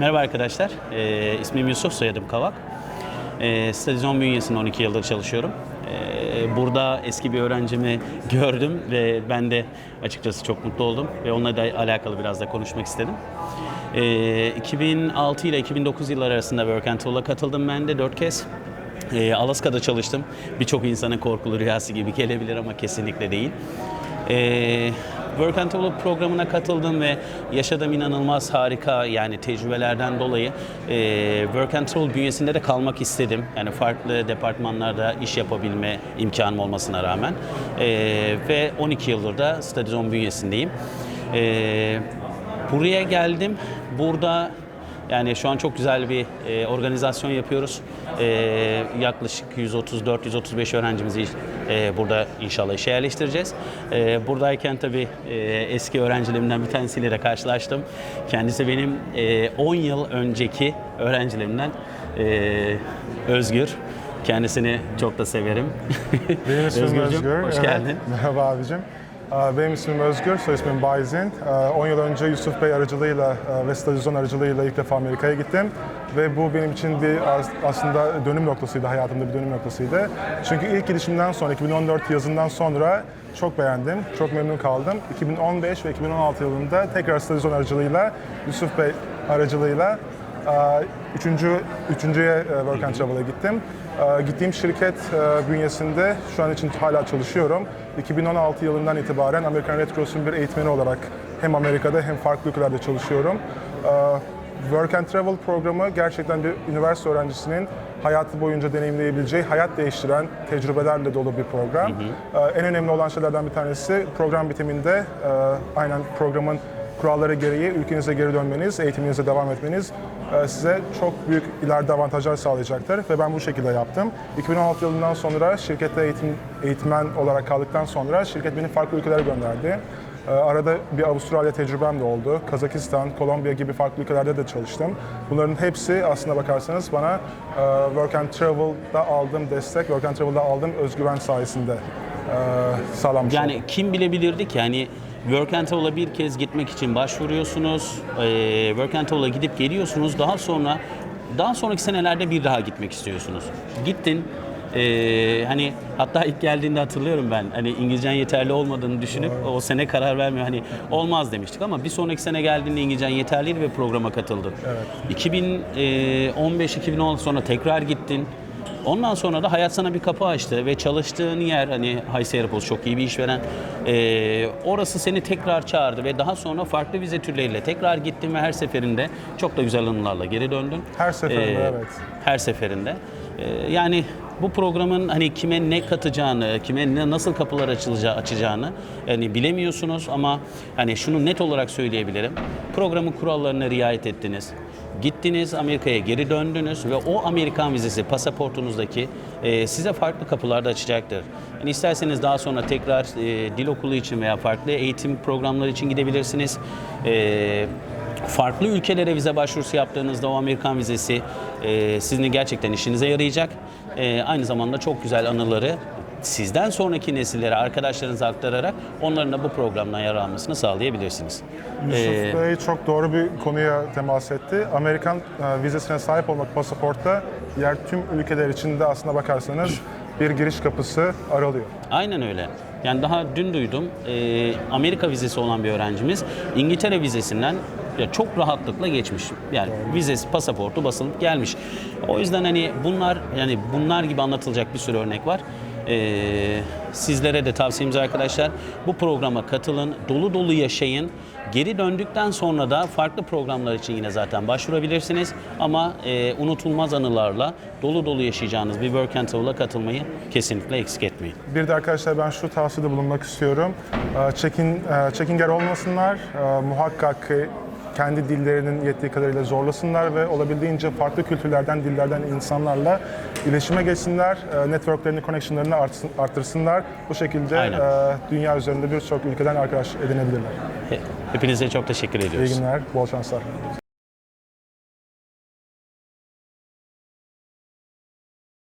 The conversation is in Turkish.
Merhaba arkadaşlar, ee, ismim Yusuf, soyadım Kavak. Ee, Stadizon bünyesinde 12 yıldır çalışıyorum. Ee, burada eski bir öğrencimi gördüm ve ben de açıkçası çok mutlu oldum ve onunla da alakalı biraz da konuşmak istedim. Ee, 2006 ile 2009 yılları arasında Work and Travel'a katıldım ben de 4 kez. Ee, Alaska'da çalıştım. Birçok insanın korkulu rüyası gibi gelebilir ama kesinlikle değil. Ee, Work and Travel programına katıldım ve yaşadığım inanılmaz harika yani tecrübelerden dolayı e, Work and Travel bünyesinde de kalmak istedim. Yani farklı departmanlarda iş yapabilme imkanım olmasına rağmen. E, ve 12 yıldır da Stadizon bünyesindeyim. E, buraya geldim. Burada yani şu an çok güzel bir e, organizasyon yapıyoruz. E, yaklaşık 134-135 öğrencimizi e, burada inşallah işe yerleştireceğiz. E, buradayken tabii e, eski öğrencilerimden bir tanesiyle de karşılaştım. Kendisi benim e, 10 yıl önceki öğrencilerimden e, Özgür. Kendisini çok da severim. Benim ismim Özgür. hoş Evet. geldin. Merhaba abicim. Ee, Benim ismim Özgür, soy ismim Bayzin. Ee, 10 yıl önce Yusuf Bey aracılığıyla e, ve Stadizon aracılığıyla ilk defa Amerika'ya gittim. Ve bu benim için bir as- aslında dönüm noktasıydı, hayatımda bir dönüm noktasıydı. Çünkü ilk gidişimden sonra, 2014 yazından sonra çok beğendim, çok memnun kaldım. 2015 ve 2016 yılında tekrar Stadizon aracılığıyla, Yusuf Bey aracılığıyla Üçüncü, üçüncüye e, Work and Travel'a gittim. E, Gittiğim şirket e, bünyesinde şu an için hala çalışıyorum. 2016 yılından itibaren American Red Cross'un bir eğitmeni olarak hem Amerika'da hem farklı ülkelerde çalışıyorum. E, Work and Travel programı gerçekten bir üniversite öğrencisinin hayatı boyunca deneyimleyebileceği, hayat değiştiren tecrübelerle dolu bir program. En önemli olan şeylerden bir tanesi program bitiminde e, aynen programın kuralları gereği ülkenize geri dönmeniz, eğitiminize devam etmeniz size çok büyük ileride avantajlar sağlayacaktır ve ben bu şekilde yaptım. 2016 yılından sonra şirkette eğitim eğitmen olarak kaldıktan sonra şirket beni farklı ülkelere gönderdi. E, Arada bir Avustralya tecrübem de oldu. Kazakistan, Kolombiya gibi farklı ülkelerde de çalıştım. Bunların hepsi aslına bakarsanız bana e, Work and Travel'da aldığım destek, Work and Travel'da aldığım özgüven sayesinde e. Yani kim bilebilirdi ki yani Work and Travel'a bir kez gitmek için başvuruyorsunuz, eee, Work and Travel'a gidip geliyorsunuz, daha sonra daha sonraki senelerde bir daha gitmek istiyorsunuz. Gittin, eee, hani hatta ilk geldiğinde hatırlıyorum ben hani İngilizcen yeterli olmadığını düşünüp o sene karar vermiyor hani olmaz demiştik ama bir sonraki sene geldiğinde İngilizcen yeterliydi ve programa katıldın. Evet. 2015-2016 sonra tekrar gittin. Ondan sonra da hayat sana bir kapı açtı ve çalıştığın yer hani Hayse Airpost çok iyi bir işveren. Ee, orası seni tekrar çağırdı ve daha sonra farklı vize türleriyle tekrar gittin ve her seferinde çok da güzel anılarla geri döndün. Her seferinde, Ee, evet. Her seferinde. Ee, yani bu programın hani kime ne katacağını, kime ne, nasıl kapılar açılacağı, açacağını yani bilemiyorsunuz ama hani şunu net olarak söyleyebilirim. Programın kurallarına riayet ettiniz. Gittiniz Amerika'ya geri döndünüz ve o Amerikan vizesi pasaportunuzdaki e, size farklı kapılar da açacaktır. Yani isterseniz daha sonra tekrar e, dil okulu için veya farklı eğitim programları için gidebilirsiniz. E, farklı ülkelere vize başvurusu yaptığınızda o Amerikan vizesi e, sizin gerçekten işinize yarayacak. E, aynı zamanda çok güzel anıları sizden sonraki nesillere, arkadaşlarınıza aktararak onların da bu programdan yararlanmasını sağlayabilirsiniz. Yusuf Ee, Bey çok doğru bir konuya temas etti. Amerikan e, vizesine sahip olmak pasaportta diğer tüm ülkeler için de aslına bakarsanız bir giriş kapısı aralıyor. Aynen öyle. Yani daha dün duydum e, Amerika vizesi olan bir öğrencimiz İngiltere vizesinden ya çok rahatlıkla geçmiş. Yani vizesi, pasaportu basılıp gelmiş. O yüzden hani bunlar yani bunlar gibi anlatılacak bir sürü örnek var. E, sizlere de tavsiyemiz arkadaşlar bu programa katılın, dolu dolu yaşayın. Geri döndükten sonra da farklı programlar için yine zaten başvurabilirsiniz. Ama e, unutulmaz anılarla dolu dolu yaşayacağınız bir Work and Travel'a katılmayı kesinlikle eksik etmeyin. Bir de arkadaşlar ben şu tavsiyede bulunmak istiyorum. E, Çekin, e, çekinger olmasınlar. E, Muhakkak ki kendi dillerinin yettiği kadarıyla zorlasınlar ve olabildiğince farklı kültürlerden, dillerden insanlarla iletişime geçsinler. E, Networklerini, connectionlarını artsın- artırsınlar. Bu şekilde Aynen. e, dünya üzerinde birçok ülkeden arkadaş edinebilirler. Hepinize çok teşekkür ediyoruz. İyi günler, bol şanslar.